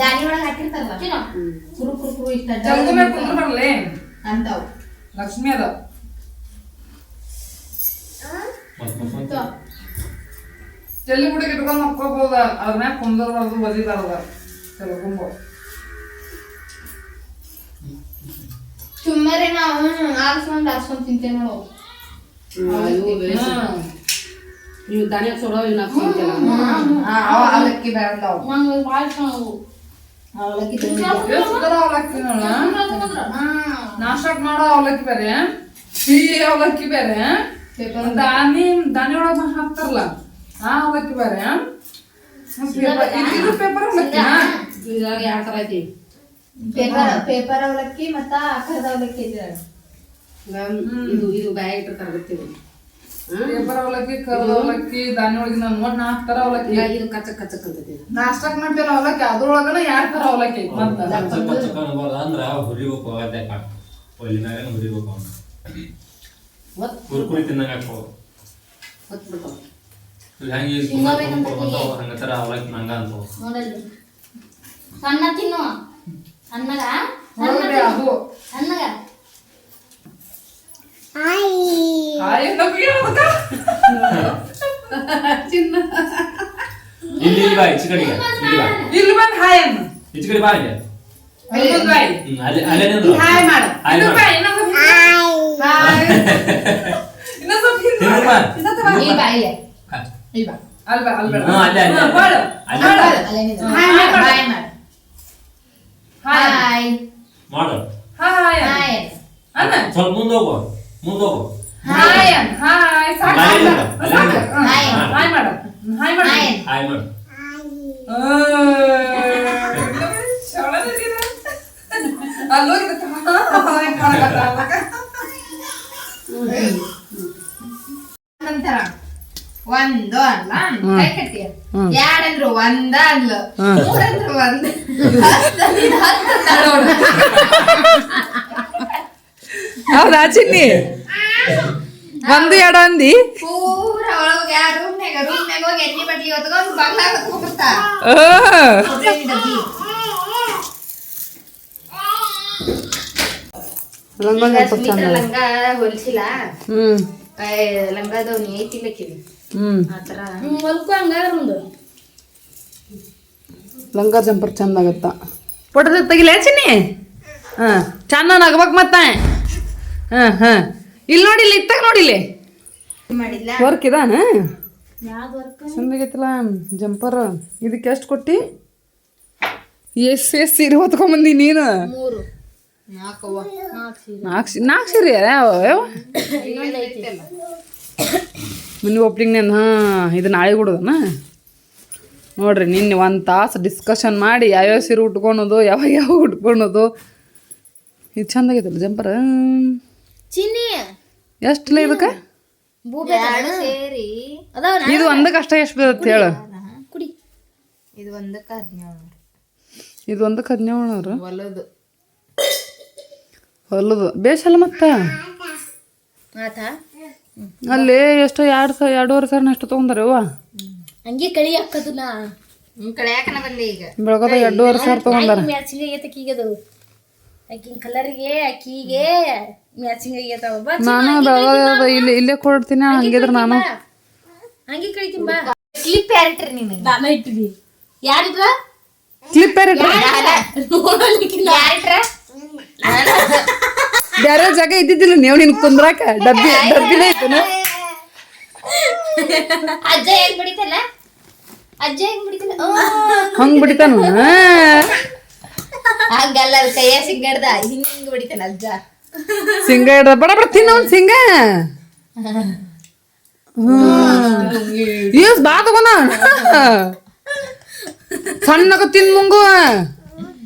ದಾನಿ ಒಳಗೆ ಹಾಕಿರ್ತಾರಲ್ಲ. ಕುರು ಕುರು ಕುರು ಇಷ್ಟ ಜಲ್ದಿ ಮೇಲೆ ಕುಂದ್ರ ಬರ್ಲಿ ಅಂತಾವ್. ಲಕ್ಷ್ಮಿ ಅದ. ಜಲ್ದಿ ಹುಡುಗಿ ಇಟ್ಕೊಂಡ್ ಮಕ್ಕೋಬೋದ. ಅದ್ರ ಮ್ಯಾಗ ಕುಂದರ್ಬಾರ್ದು ಚಲೋ ಕೆಲಗೊಂಬ ಸುಮ್ಮನೆ ನಾವು ಆರಿಸ್ಕೊಂಡ್ ಆರಿಸ್ಕೊಂಡ್ ತಿಂತೇವೆ ಬೇಸ್ ನೀವು ಧಾನ್ಯ ಸೋಡೋ ಇವ್ ನಾಲ್ಕು ತಿಂತಿಲ್ಲ ಅವಲಕ್ಕಿ ಬೇಡಾವ್ ನಂಗೆ ಭಾಳ ಅವು. ಅವಲಕ್ಕಿ ಅವಲಕ್ಕಿ. ನಾಷ್ಟಕ್ ಮಾಡೋ ಅವಲಕ್ಕಿ ಬೇರೆ. ಸಿಹಿ ಅವಲಕ್ಕಿ ಬೇರೆ. ದಾನಿ ದಾನಿ ಒಳಗ ಹಾಕ್ತಾರಲ್ಲ ಆ ಅವಲಕ್ಕಿ ಬೇರೆ. ಪೇಪರ್ ಇದು ಪೇಪರ್ ಅವಲಕ್ಕಿನಾ? ಇದ್ರಾಗ ಯಾವ ಥರ ಐತಿ? ಪೇಪರ್ ಪೇಪರ್ ಅವಲಕ್ಕಿ ಮತ್ತ ಕರ್ದ ಅವಲಕ್ಕಿ ಈಗ ಇದು ಇದು ಬ್ಯಾಗ್ ಇಟ್ಟಿರ್ತಾರೆ ಗೊತ್ತಿಲ್ಲ ಪೇಪರ್ ಅವಲಕ್ಕಿ ಕರ್ದ ಅವಲಕ್ಕಿ ದಾನಿ ಒಳಗಿನ ನೋಡಿ ನಾಲ್ಕು ತರ ಅವಲಕ್ಕಿ. ಇದು ಕಚ್ಚ ಕಚ್ಚಕ್ ಅಂತೈತಿ ನಾಷ್ಟಕ್ ಮಾಡ್ತೇವೆ ಅವಲಕ್ಕಿ ಅದ್ರೊಳಗನ ಎರಡ್ ತರ ಅವಲಕ್ಕಿ ಮತ್ತ. ಅಂದ್ರ ಹುರಿಬೇಕು ಅದೇ ಒಲಿ ಮ್ಯಾಗ ಹುರಿಬೇಕು ಅವ್ನ ಕುರ್ಕುರಿ ತಿನ್ನಂಗ ಹಾಕೋ ಹೆಂಗೆ ಹಂಗತರ ಅವಲಕ್ಕಿ ನಂಗ ಅಂತ ಸಣ್ಣ ತಿನ್ನು ಅನ್ನಗ ನೋಡ್ರಿ ಅದು ಅನ್ನಗ ಹಾಯ್ ನಮ್ಗೆ ಅದಕ್ಕ? ಇಲ್ಲಿ ಇಲ್ಲಿ ಬಾ ಈಚೆ ಕಡೆಗೆ ಇಲ್ಲಿ ಬಾ ಇಲ್ಲಿ ಬಂದ್ ಹಾಯ್ ಅನ್ನು ಈಚೆ ಕಡೆ ಬಾ ಇಲ್ಲಿ ಇನ್ನೊಂದ್ ಬಾಯ್ ಹ್ಮ್, ಅಲ್ಲೇ ಅಲ್ಲೇ ನಿಂದ್ರು ಹಾಯ್ ಮಾಡು ಹಾಯ್ ಇನ್ನೊಂದ್ ಮಾಡು. ಬಾಯ್ ಇನ್ನೊಂದ್ ಸ್ವಲ್ಪ ಹಾಯ್ ಇನ್ನೊಂದ್ ಸ್ವಲ್ಪ ಹಿಂದ್ ತಿನ್ನು ಮಾಡು. ಬಾ. ಇನ್ನೊಂದ್ ಸ್ವಲ್ಪ ಈ ಬಾ ಇಲ್ಲೇ ಹಾ. ಈ ಬಾ ಅಲ್ಲ್ ಬಾ, ಅಲ್ಲ್ ಬೇಡ. ಹ್ಮ್, ಅಲ್ಲೇ, ಅಲ್ಲೇ, ಹಾ, ಅಲ್ಲೇ. ಮಾಡು. ಅಲ್ಲೇ. ಮಾಡು. ಅಲ್ಲೇ ನಿಂತು. ಹಾಯ್ ಮಾಡು. ಹಾಯ್ ಮಾಡು ಹಾಯ್ ಹಾಯ್ ಮಾಡು. ಹಾಯ್ ಹಾಯ್ ಅನ್ನ ಸ್ವಲ್ಪ ಮುಂದೆ ಹೋಗು ಮುಂದೆ ಹೋಗು ಹಾಯ್ ಹಾಯ್ ಸಾಕು. ಹಾಯ್ ಸಾಕು. ಹಾಯ್. ಹಾಯ್ ಮಾಡು. ಹಾಯ್ ಮಾಡು. ಹಾಯ್ ಹಾಯ್ ಮಾಡು. *laughs* ನಂತರ ಒಂದು ಅಲ್ಲ ಕೈ ಕಟ್ಟಿ. ಎರಡಂದ್ರು ಒಂದ ಅಲ್ಲ ಮೂರಂದ್ರು ಒಂದ್. ಹೌದಾ ಚಿನ್ನಿ? ಒಂದು ಎರಡು ಅಂದಿ? ಲಂಗ ಹೊಲ್ಸಿಲ್ಲ. ಹ್ಮ್. ಲಂಗದವ್ನಿ ಐತಿಲ್ಲಕಿರಿ ಹ್ಮ್. ಆತರ ಹೊಲ್ಕು ಹಂಗಾದ್ರೆ ಒಂದು ಲಂಗ ಜಂಪರ್ ಚಂದ ಆಗತ್ತ. ಪೊಟದ ತೆಗಿಲ ಚಿನ್ನಿ? ಹಾಂ ಚಂದ ನಗ್ಬೇಕು ಮತ್ತೆ. ಹಾಂ ಹಾ. ಇಲ್ಲಿ ನೋಡಿ ಇಲ್ಲಿ ಇತ್ತಾಗ ನೋಡಿ ಇಲ್ಲಿ. ಮಾಡಿದ್ಲ? ವರ್ಕ್ ಇದಾನ? ಚಂದಾಗೈತಲ್ಲ ಜಂಪರ್. ಇದಕ್ಕೆ ಎಷ್ಟು ಕೊಟ್ಟಿ? ಎಷ್ಟು ಎಷ್ಟು ಸೀರೆ ಹೊತ್ಕೊಂಬಂದಿ ನೀನು. ನಾಲ್ಕು ಸೀರೆ. ನಾಲ್ಕು ಸೀರೆ ಯಾವ ಯಾವ? ಇನ್ನೊಂದು ನಾನು ಮನೆ ಹಾಂ ಇದು ನಾಳೆ ಬಿಡೋದನ ನೋಡ್ರಿ ನಿನ್ನೆ ಒಂದು ತಾಸು ಡಿಸ್ಕಷನ್ ಮಾಡಿ ಯಾವ್ಯಾವ ಸೀರೆ ಉಟ್ಕೊಳೋದು ಯಾವಾಗ ಯಾವ ಉಟ್ಕೊಳೋದು. ಇದು ಚಂದಾಗೈತಲ್ಲ ಜಂಪರ್? ಚಿನ್ನಿ. ಎಷ್ಟಲ್ಲ ಇದಕ್ಕೆ? ಇದು ಒಂದಕ್ಕೆ ಅಷ್ಟೇ ಎಷ್ಟು ಬೀಳುತ್ತೆ ಹೇಳು. ಕುಡಿ. ಇದು ಒಂದಕ್ಕೆ ಹದಿನೇಳು. ಇದು ಒಂದಕ್ಕೆ ಹದಿನೇಳು ಹೊಲದು. ಹೊಲದು. ಬೇಸಲ್ಲ ಮತ್ತೆ? ಆತಾ? ಅಲ್ಲಿ ಎಷ್ಟೋ ಎರಡು ಸಾವಿರ ಎರಡೂವರೆ ಸಾವಿರ ಎಷ್ಟು ತೊಗೊಂಡಾರೆ ಅವ್ವ. ಹಂಗೆ ಕಳಿ ಹಾಕದನ್ನ ನಿಮ್ ಬಂದೆ ಈಗ. ಬೆಳಗದ ಎರಡೂವರೆ ಸಾವಿರ ತೊಗೊಂಡಾರ ಮ್ಯಾಚಿಂಗ್ ಆಗೈತೆ ಆಕಿಗೆ ಅದು. ಆಕಿನ ಕಲರಿಗೆ ಆಕಿಗೆ ಮ್ಯಾಚಿಂಗ್ ಆಗೈತವ ಬಾ ನಾನು ಬೆಳಗದ ಇಲ್ಲಿ ಇಲ್ಲೇ ಕೊಡ್ತೀನಿ ಹಂಗಿದ್ರೆ ನಾನು. ಹಂಗೆ ಕಳಿತೀನಿ ಬಾ. ಕ್ಲಿಪ್ ಯಾರಿಟ್ರಿ ನಿನಗೆ? ನಾನು ಇಟ್ಟಿವಿ ಯಾರಿದ್ರ? ಕ್ಲಿಪ್ ಬೇರೆ ಯಾರಿಟ್ರ? ಬೇರೆ ಜಾಗ ಇದ್ದಿದ್ದಿಲ್ಲ ನೀವು ನಿನ್ ಕುಂದ್ರಾಕ? ಡಬ್ಬಿ ಡಬ್ಬಿನೇ ಐತನ ಅಜ್ಜ ಹೆಂಗ್ ಬಿಡಿತಲ್ಲ? ಅಜ್ಜ ಹೆಂಗ್ ಬಿಡಿತಲ್ಲ? ಹಂಗ್ ಬಿಡಿತಾನ? ಹಂಗಲ್ಲ ಕೈಯ ಸಿಂಗ ಹಿಡ್ದ ಹಿಂಗ್ ಬಿಡಿತಾನ ಅಜ್ಜ. ಸಿಂಗ ಹಿಡ್ದ ಬಡ ಬಡ ತಿನ್ನ ಒಂದ್ ಸಿಂಗ. ಯೂಸ್ ಬಾ ತಗೋನ ಸಣ್ಣಗ ತಿನ್ ಮುಂಗುವ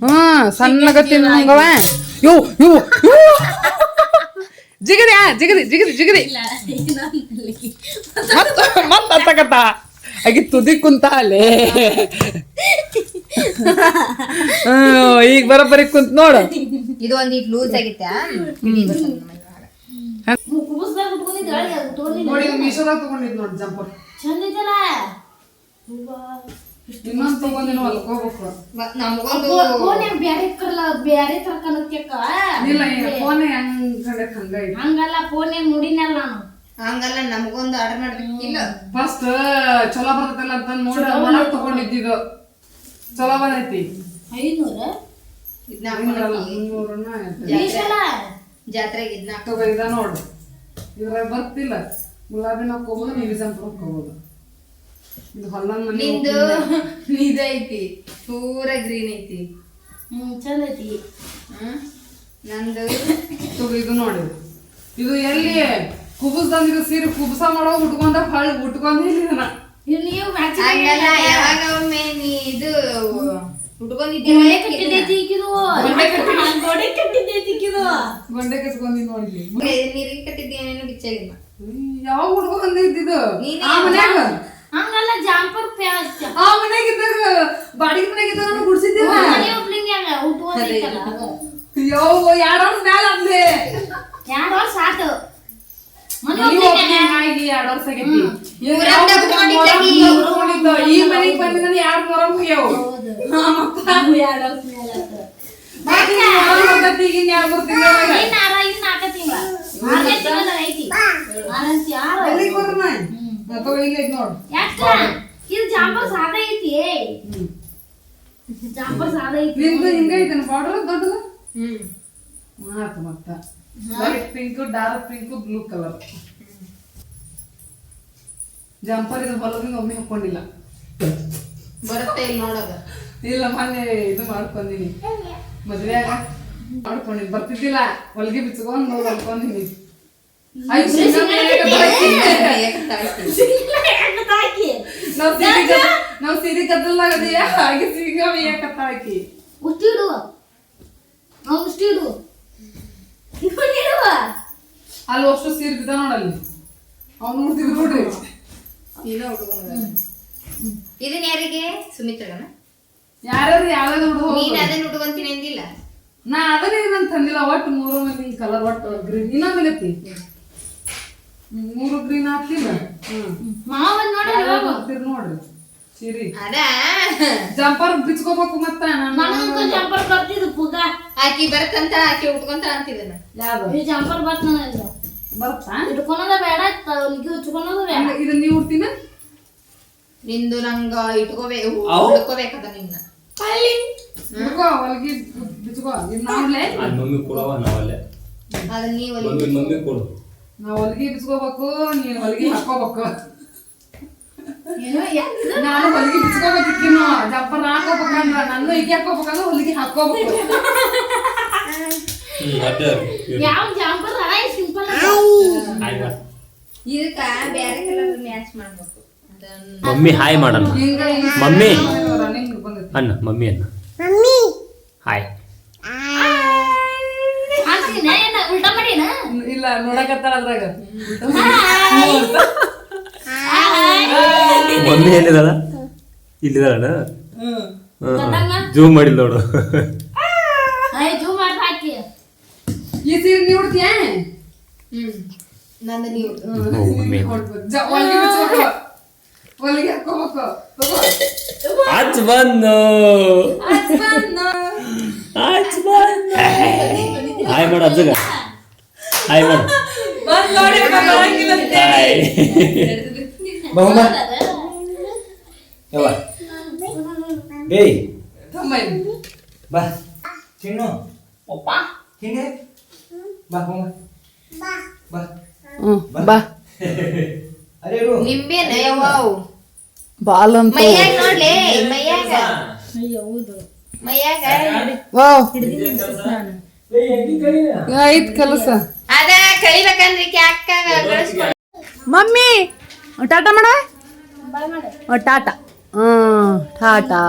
ಹ್ಞೂ ಸಣ್ಣಗ ತಿನ್ ಮುಂಗವ. ಯೋ ಯೋ ಜಿಗರಿ ಆ ಜಿಗದಿ ಜಿಗದಿ ಜಿಗದಿ. ಮತ್ತ ಮತ್ತ ಅತ್ತಕತ್ತ ಆಗಿ ತುದಿ ಕುಂತ ಅಲ್ಲೇ ಹ್ಮ್ ಈಗ ಬರೋಬ್ಬರಿ ಕುಂತ ನೋಡು. ಇದು ಒಂದ್ ಈಗ ಲೂಸ್ ಆಗೈತೆ ನೋಡಿ ಮೀಶೋದಾಗ ತಗೊಂಡಿದ್ ನೋಡಿ ಜಂಪರ್ ಚಂದ ಐತಲ್ಲ? ಇನ್ನೊಂದು ತಗೊಂಡಿನ ಹೊಲ್ಕೋಬೇಕು ನಮಗೊಂದು ಫೋನ್ ಬ್ಯಾರೆ ಕಲ್ಲ ಬ್ಯಾರೆ ತರ ಇಲ್ಲ ಫೋನ್ ಹೆಂಗ್ ಹಂಗಲ್ಲ ಫೋನ್ ನೋಡಿನಲ್ಲ ನಾನು. ಹಂಗಲ್ಲ ನಮಗೊಂದು ಆರ್ಡರ್ ಮಾಡ್ಬೇಕಿಲ್ಲ ಫಸ್ಟ್ ಚಲೋ ಬರ್ತದಲ್ಲ ಅಂತ ನೋಡಿ ಒಳಗ್ ತಗೊಂಡಿದ್ದಿದ್ದು ಚಲೋ ಬಂದೈತಿ. ಐನೂರ? ಜಾತ್ರೆಗೆ ಇದನ್ನ ತಗೋ ಇದ ನೋಡು. ಇದ್ರಾಗ ಬರ್ತಿಲ್ಲ. ಗುಲಾಬಿ ಹಾಕೋಬೋದು ನೀಲಿ ಜಂಪರ್ ಹಾಕೋಬೋದು ಇದು ಹೊಲ್ಲನ್ ಮನೆ ನಿಂದು ಇದೈತಿ ಪೂರ ಗ್ರೀನ್ ಐತಿ. ಹ್ಞೂ ಚಂದ ಐತಿ. ನಂದು ತಗೋ ಇದು ನೋಡಿ. ಇದು ಎಲ್ಲಿ? ಕುಬುಸ್ದಂದಿರೋ ಸೀರೆ ಕುಬುಸ ಮಾಡೋ ಉಟ್ಕೊಂಡ ಹಳ್ ಉಟ್ಕೊಂಡ ಇವ್ ನೀವು ಮ್ಯಾಚಿಂಗ್ ಹಂಗಲ್ಲ ಯಾವಾಗ ಒಮ್ಮೆ ನೀ ಇದು ಗೋಡೆ ಉಟ್ಕೊಂಡಿದ್ದೀವಿ ಕಟ್ಟಿದೈತಿ ಈಕಿದು. ಗೋಡೆ ಕಟ್ಟಿದೈತಿ ಈಕಿದು. ಗೊಂಡೆ ಕಟ್ಕೊಂಡಿ ನೋಡಿ ನೀರಿಗೆ ಕಟ್ಟಿದ್ದೇನೇನು ಬಿಚ್ಚಾಗಿಲ್ಲ. ಯಾವ ಹುಡ್ಕೊಂಡ್ ಇದ್ದಿದ್ದು? ನೀನೇ ಆ ಮನ್ಯಾಗ? ಹಂಗಲ್ಲ ಜಾಂಪರ್ ಪ್ಯಾಚ್ ಆ ಮನ್ಯಾಗ ಇದ್ದಾಗ ಬಾಡಿಗೆ ಮನ್ಯಾಗ ಇದ್ದಾಗ ನಾನು ಗುಡ್ಸಿದ್ದಿಲ್ಲ ಮನೆ ಒಬ್ಳಿಂಗ್ಯಾಗ ಉಟ್ಕೊಂಡೈತಲ್ಲ ಅದು ಯಾವ ಎರಡ್ ಮ್ಯಾಲ ಅಂದ್ರೆ ಯಾರೋ ಆತು ಮನೆ ನೀವು ಒಬ್ಳಿಂಗ್ಯಾಗ opening ಆಗಿ ಎರಡ್ ವರ್ಷ ಆಗೈತಿ. ಈ ಮನೆಗ್ ಬಂದಿದ್ದಾನೆ ಎರಡ್ ಮೊರಂ ಮುಗ್ಯಾವು ಎರಡು ವರ್ಷ ಮೇಲೆ ಆತು ಮತ್ತೆ ಈ ಮೊರಂ ಬರ್ತೈತಿ, ಈಗ ಇನ್ ಎರಡ್ ಮೂರ್ ತಿಂಗಳಾಗ. ಇನ್ನ ಆರ ಇನ್ನ ನಾಲ್ಕ ತಿಂಗಳ. ಆರನೇ ಐತಿ. ಆರನೇ ಆರು. ಎಲ್ಲಿಗ್ ಹೋದ್ರ ನಾ? ಅಥವಾ ಇಲ್ಲೇ ಐತ್ ಇದು ಜಾಂಪರ್ ಸಾದ ಐತಿ. ಜಾಂಪರ್ ಸಾದ ಐತಿ. ನಿಂದು ಹಿಂಗ ಐತನ? ಬಾರ್ಡರ್ ದೊಡ್ಡದು? ಹ್ಮ್. ಮತ್ತ. Light pink dark pink blue colour jumper ಇದು ಹೊಲದಿಂದ ಒಮ್ಮೆ ಹಾಕೊಂಡಿಲ್ಲ. ಬರುತ್ತೆ ಇಲ್ಲಿ ನೋಡೋದ. ಇಲ್ಲ ಮೊನ್ನೆ ಇದು ಮಾಡ್ಕೊಂಡಿನಿ. ಮದ್ವೆಯಾಗ ಮಾಡ್ಕೊಂಡಿನಿ. ಬರ್ತಿದ್ದಿಲ್ಲ. ಹೊಲ್ಗೆ ಬಿಚ್ಕೊಂಡು ಹೊಲ್ಕೊಂಡಿನಿ. ಹಾಕಿ ನಾವ್ ಸೀರೆ ನಾವ್ ಸೀರೆ ಅದೀಯ, ಹಾಗೆ ಸಿಂಗ ಮೇಯಕತ್ತಾಕಿ ಉಷ್ಟಿ ಇಡು. ಅವ್ನು ಅಲ್ಲಿ ಅಷ್ಟು ಸೀರೆ ಬಿದ್ದ ನೋಡಲ್ಲಿ ಅವ್ನು ನೋಡ್ತಿದ್ರು ನೋಡ್ರಿ. ಇದನ್ನ ಯಾರಿಗೆ? ಸುಮಿತ್ರಗನ? ಯಾರ್ಯಾರು ಯಾವ್ಯಾವ ನೋಡು ನೀನ್ ಅದನ್ನ ಉಟ್ಕೊಂತೀನಿ ಅಂದಿಲ್ಲ? ನಾ ಅದನ್ನ ನಾನು ತಂದಿಲ್ಲ ಒಟ್ಟು ಮೂರು ಮಂದಿ ಕಲರ್ ಒಟ್ಟು ಗ್ರೀನ್ ಇನ್ನೊಂದು ಐತಿ. ಮೂರು ಗ್ರೀನ್ ಹಾಕ್ತಿಲ್ಲ. ಮಾವನ್ ನೋಡಿ ಯಾವ್ಯಾವ್ ಹಾಕ್ತೀರಿ ನೋಡ್ರಿ? ಸೀರಿ. ಅದ? ಜಂಪರ್ ಬಿಚ್ಕೋಬೇಕು ಮತ್ತ ಜಂಪರ್ ಬರ್ತಿದ್ದು ಪುಗ ಆಕಿ ಬರ್ತಂತ ಆಕಿ ಉಟ್ಕೊಂತ ಅಂತಿದ್ದನ. ಈ ಜಂಪರ್ ಬರ್ತ ಬರ್ತಾ ಇಟ್ಕೊಳೋದ ಬೇಡ ಹೊಲಿಗೆ ಹಚ್ಕೊಳೋದ ಬೇಡ. ಇದು ನೀವು ಉಡ್ತೀನ ನಿಂದು ನಂಗ ಇಟ್ಕೋಬೇಕು ಅವ್? ಉಳ್ಕೋಬೇಕದ ನಿನ್ನ. ಹುಡ್ಕೋ ಹೊಲ್ಗಿ ಬಿಚ್ಕೋ ಇದು ನಾವ್ಲೆ ಅದ್ ಮಮ್ಮಿ ಕೊಡವ ನಾವಲ್ಲೇ. ಅದನ್ನ ನೀ ಒಲಿ ಮಮ್ಮಿ ಕೊಡು. ಹೊಲ್ಗಿ ಬಿಚ್ಕೋಬೇಕು ನೀನ್ ಹೊಲ್ಗಿ ಹಾಕೋಬೇಕು ನಾನು ಹೊಲ್ಗಿ ಬಿಚ್ಕೋಬೇಕಿಕ್ಕಿನ್ನು ಜಬ್ಬರ್ ಹಾಕೋಬೇಕಂದ್ರ ನನ್ನ ಈಗ ಹಾಕೋಬೇಕಂದ್ರ ಹೊಲ್ಗಿ ಹಾಕೋಬೇಕು ಯಾವ ಮಾಡು. ಇದಕ್ಕ ಬ್ಯಾರೆ ಕಲರ್ ಮ್ಯಾಚ್ ಮಾಡ್ಬೇಕು. ಮಮ್ಮಿ ಹಾಯ್ ಮಾಡೋಣ. ಮಮ್ಮಿ. ಅನ್ನ ಮಮ್ಮಿ ಅಣ್ಣ. ಹಾಯ್ ಇಲ್ಲ ನೋಡಕತ್ತಾರ ಅದ್ರಾಗ. ಮಮ್ಮಿ ಎಲ್ಲಿದಾಳ ಇಲ್ಲಿದಾಳ ಜೂಮ್ ಮಾಡಿಲ್ಲ ನೋಡು. ಈ ಸೀರೆ ಹ್ಮ್ ನಂದು ನೀವು ಹೊಲ್ಗಿ ಹಾಕೋಬೇಕು ಆಚ್ ಬಂದು. ಆಚ್ ಬಂದು. ಹಾಯ್ ಮಾಡು ಅಜ್ಜಗ. ಹಾಯ್ ಮಾಡು. ಬಂದ್ ನೋಡಿ ಬರಂಗಿಲ್ಲ ಹಾಯ್. ಬಹುಮ. ಯವ್ವ. ಏಯ್ ತಮ್ಮ ಇಲ್ಲಿ. ಬಾ. ಚಿನ್ನು. ಹಿಂಗೆ. ಬಾ ಬಹುಮ ಬಾ. ಹ್ಮ್ ಬಾ. *laughs* ಅರೆ ಇರು. ನಿಂಬೆನ ಯವ್ವಾವ್ ಬಾಲ್ ಅಂತ ಮೈಯಾಗ ನೋಡ್ಲಿ ಮೈಯಾಗ. ಮೈಯಾಗ. ವಾವ್. ಆಯ್ತ್ ಕೆಲಸ. ಅದ ಕಳಿಬೇಕಂದ್ರೆ ಮಮ್ಮಿ ಟಾಟಾ ಮಾಡ. ಟಾಟಾ ಹ್ಮ್ ಟಾಟಾ